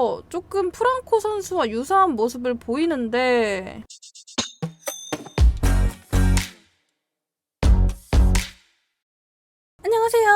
어, 조금 프랑코 선수와 유사한 모습을 보이는데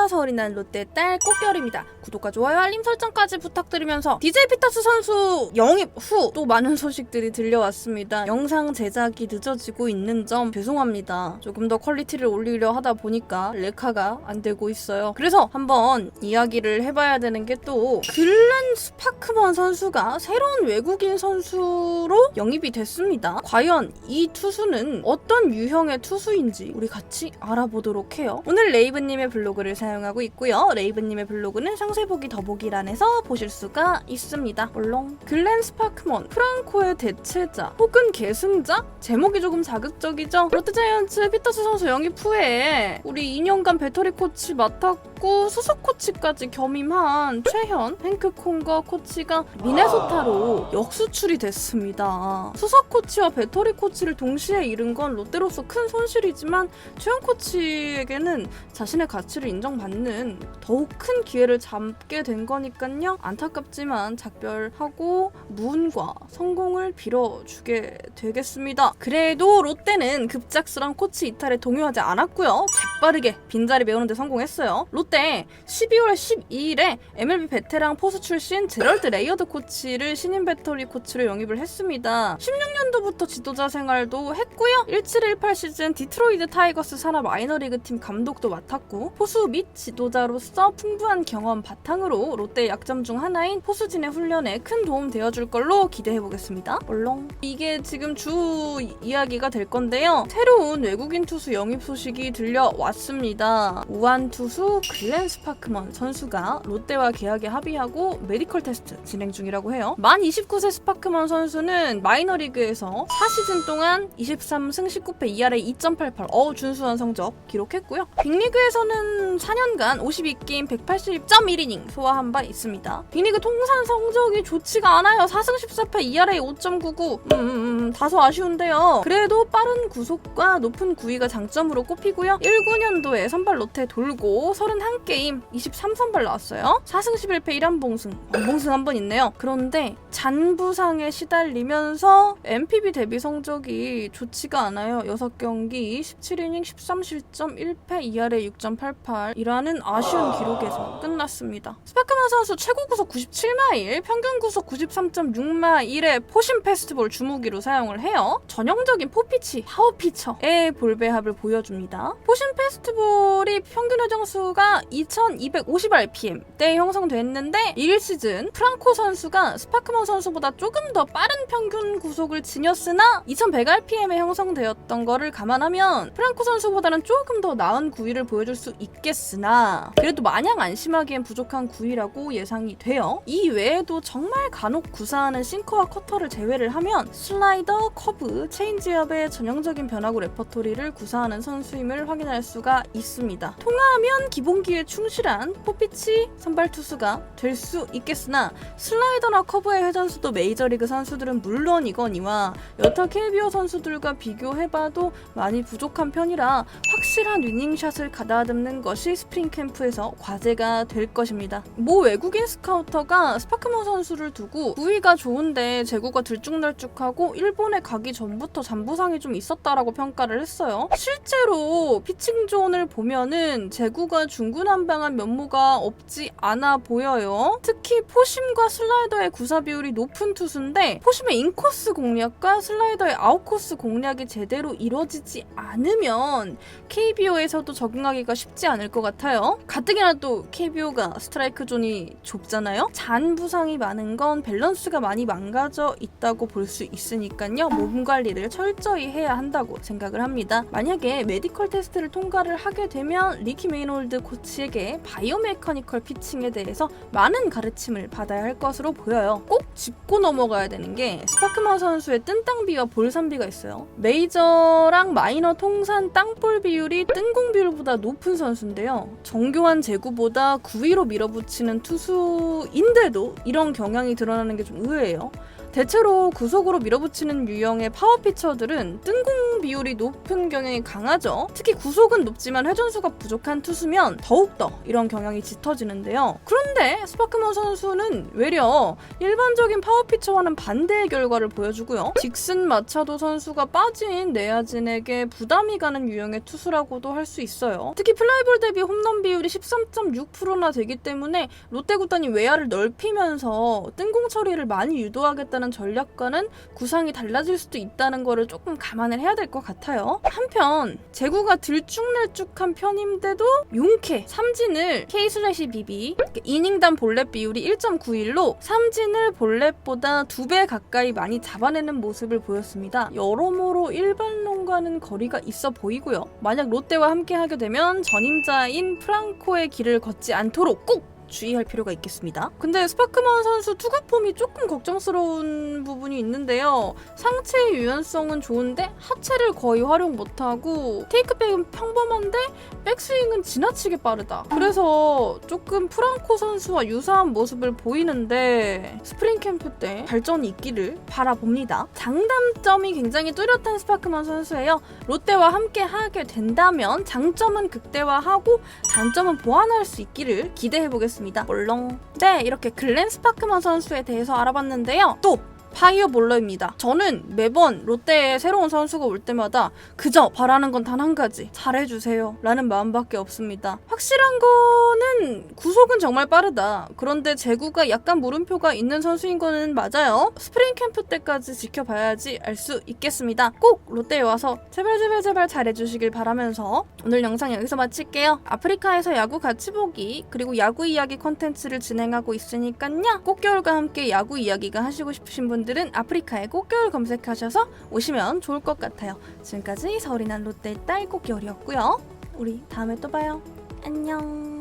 서울이 난 롯데 딸 꽃결입니다. 구독과 좋아요, 알림 설정까지 부탁드리면서 DJ 피터스 선수 영입 후 또 많은 소식들이 들려왔습니다. 영상 제작이 늦어지고 있는 점 죄송합니다. 조금 더 퀄리티를 올리려 하다 보니까 레카가 안 되고 있어요. 그래서 한번 이야기를 해봐야 되는 게 또 글렌 스파크먼 선수가 새로운 외국인 선수로 영입이 됐습니다. 과연 이 투수는 어떤 유형의 투수인지 우리 같이 알아보도록 해요. 오늘 레이브님의 블로그를 사용 하고 있고요. 레이브님의 블로그는 상세 보기 더보기란에서 보실 수가 있습니다. 물론 글렌 스파크먼, 프랑코의 대체자 혹은 계승자? 제목이 조금 자극적이죠? 롯데자이언츠 피터스 선수 영입 후에 우리 2년간 배터리 코치 맡았고 수석 코치까지 겸임한 최현 헨크 콩거 코치가 미네소타로 역수출이 됐습니다. 수석 코치와 배터리 코치를 동시에 잃은 건 롯데로서 큰 손실이지만 최현 코치에게는 자신의 가치를 인정받는 더욱 큰 기회를 잡게 된 거니까요. 안타깝지만 작별하고 무운과 성공을 빌어주게 되겠습니다. 그래도 롯데는 급작스런 코치 이탈에 동요하지 않았고요. 재빠르게 빈자리 메우는데 성공했어요. 롯데 12월 12일에 MLB 베테랑 포수 출신 제럴드 레이어드 코치를 신인 배터리 코치로 영입을 했습니다. 16년도부터 지도자 생활도 했고요. 1718 시즌 디트로이드 타이거스 산하 마이너리그 팀 감독도 맡았고 포수 및 지도자로서 풍부한 경험 바탕으로 롯데의 약점 중 하나인 포수진의 훈련에 큰 도움 되어줄 걸로 기대해 보겠습니다. 얼렁 이게 지금 주 이야기가 될 건데요. 새로운 외국인 투수 영입 소식이 들려왔습니다. 우한 투수 글렌 스파크먼 선수가 롯데와 계약에 합의하고 메디컬 테스트 진행 중이라고 해요. 만 29세 스파크먼 선수는 마이너리그에서 4시즌 동안 23승 19패 2할에 2.88 어우 준수한 성적 기록했고요. 빅리그에서는 4년간 52게임 180.1이닝 소화한 바 있습니다. 빅리그 통산 성적이 좋지가 않아요. 4승 14패 2할에 5.99 음, 음, 음, 다소 아쉬운데요. 그래도 빠른 구속과 높은 구위가 장점으로 꼽히고요. 19년도에 선발 롯데 돌고 31 게임 23선발 나왔어요. 4승 11패 1안봉승 원봉승 한 번 있네요. 그런데 잔부상에 시달리면서 MPB 데뷔 성적이 좋지가 않아요. 6경기 17이닝 13실점 1패 2할에 6.88이라는 아쉬운 기록에서 끝났습니다. 스파크만 선수 최고 구속 97마일, 평균 구속 93.6마일의 포신 페스티벌 주무기로 사용을 해요. 전형적인 포피치, 파워피처의 볼배합을 보여줍니다. 포신 페스티벌이 평균 회전수가 2250rpm 때 형성됐는데 1 시즌 프랑코 선수가 스파크먼 선수보다 조금 더 빠른 평균 구속을 지녔으나 2100rpm에 형성되었던 거를 감안하면 프랑코 선수보다는 조금 더 나은 구위를 보여줄 수 있겠으나 그래도 마냥 안심하기엔 부족한 구위라고 예상이 돼요. 이 외에도 정말 간혹 구사하는 싱커와 커터를 제외를 하면 슬라이더, 커브, 체인지업의 전형적인 변화구 레퍼토리를 구사하는 선수임을 확인할 수가 있습니다. 통하면 기본 기에 충실한 포피치 선발 투수가 될 수 있겠으나 슬라이더나 커브의 회전수도 메이저리그 선수들은 물론이거니와 여타 KBO 선수들과 비교해봐도 많이 부족한 편이라 확실한 위닝샷을 가다듬는 것이 스프링 캠프에서 과제가 될 것입니다. 모 외국인 스카우터가 스파크먼 선수를 두고 구위가 좋은데 제구가 들쭉날쭉하고 일본에 가기 전부터 잔부상이 좀 있었다라고 평가를 했어요. 실제로 피칭 존을 보면은 제구가 중 구난방한 면모가 없지 않아 보여요. 특히 포심과 슬라이더의 구사 비율이 높은 투수인데 포심의 인코스 공략과 슬라이더의 아웃코스 공략이 제대로 이루어지지 않으면 KBO에서도 적응하기가 쉽지 않을 것 같아요. 가뜩이나 또 KBO가 스트라이크 존이 좁잖아요. 잔 부상이 많은 건 밸런스가 많이 망가져 있다고 볼 수 있으니까요. 몸 관리를 철저히 해야 한다고 생각을 합니다. 만약에 메디컬 테스트를 통과를 하게 되면 리키 메이놀드 코치 에게 바이오메카니컬 피칭에 대해서 많은 가르침을 받아야 할 것으로 보여요. 꼭 짚고 넘어가야 되는 게 스파크먼 선수의 뜬땅비와 볼산비가 있어요. 메이저랑 마이너 통산 땅볼 비율이 뜬공 비율보다 높은 선수인데요. 정교한 제구보다 9위로 밀어붙이는 투수인데도 이런 경향이 드러나는 게 좀 의외예요. 대체로 구속으로 밀어붙이는 유형의 파워 피처들은 뜬공 비율이 높은 경향이 강하죠. 특히 구속은 높지만 회전수가 부족한 투수면 더욱더 이런 경향이 짙어지는데요. 그런데 스파크먼 선수는 외려 일반적인 파워 피처와는 반대의 결과를 보여주고요. 직슨 마차도 선수가 빠진 내야진에게 부담이 가는 유형의 투수라고도 할 수 있어요. 특히 플라이볼 대비 홈런 비율이 13.6%나 되기 때문에 롯데 구단이 외야를 넓히면서 뜬공 처리를 많이 유도하겠다는 전략과는 구상이 달라질 수도 있다는 거를 조금 감안을 해야 될것 같아요. 한편 제구가 들쭉날쭉한 편인데도 용케 삼진을 K/BB 이닝당 볼넷 비율이 1.91로 삼진을 볼넷보다 두배 가까이 많이 잡아내는 모습을 보였습니다. 여러모로 일반론과는 거리가 있어 보이고요. 만약 롯데와 함께 하게 되면 전임자인 프랑코의 길을 걷지 않도록 꼭 주의할 필요가 있겠습니다. 근데 스파크만 선수 투구 폼이 조금 걱정스러운 부분이 있는데요. 상체의 유연성은 좋은데 하체를 거의 활용 못하고 테이크백은 평범한데 백스윙은 지나치게 빠르다. 그래서 조금 프랑코 선수와 유사한 모습을 보이는데 스프링 캠프 때 발전이 있기를 바라봅니다. 장단점이 굉장히 뚜렷한 스파크만 선수예요. 롯데와 함께 하게 된다면 장점은 극대화하고 단점은 보완할 수 있기를 기대해 보겠습니다. 물론 네 이렇게 글렌 스파크만 선수에 대해서 알아봤는데요. 또 파이어볼러입니다. 저는 매번 롯데에 새로운 선수가 올 때마다 그저 바라는 건 단 한 가지 잘해주세요 라는 마음밖에 없습니다. 확실한 거는 구속은 정말 빠르다. 그런데 제구가 약간 물음표가 있는 선수인 거는 맞아요. 스프링 캠프 때까지 지켜봐야지 알 수 있겠습니다. 꼭 롯데에 와서 제발 제발 제발 잘해주시길 바라면서 오늘 영상 여기서 마칠게요. 아프리카에서 야구 같이 보기 그리고 야구 이야기 컨텐츠를 진행하고 있으니까요. 꽃겨울과 함께 야구 이야기가 하시고 싶으신 분들 은 아프리카에 꽃겨울 검색하셔서 오시면 좋을 것 같아요. 지금까지 서울이 난 롯데 딸 꽃겨울이었고요. 우리 다음에 또 봐요. 안녕.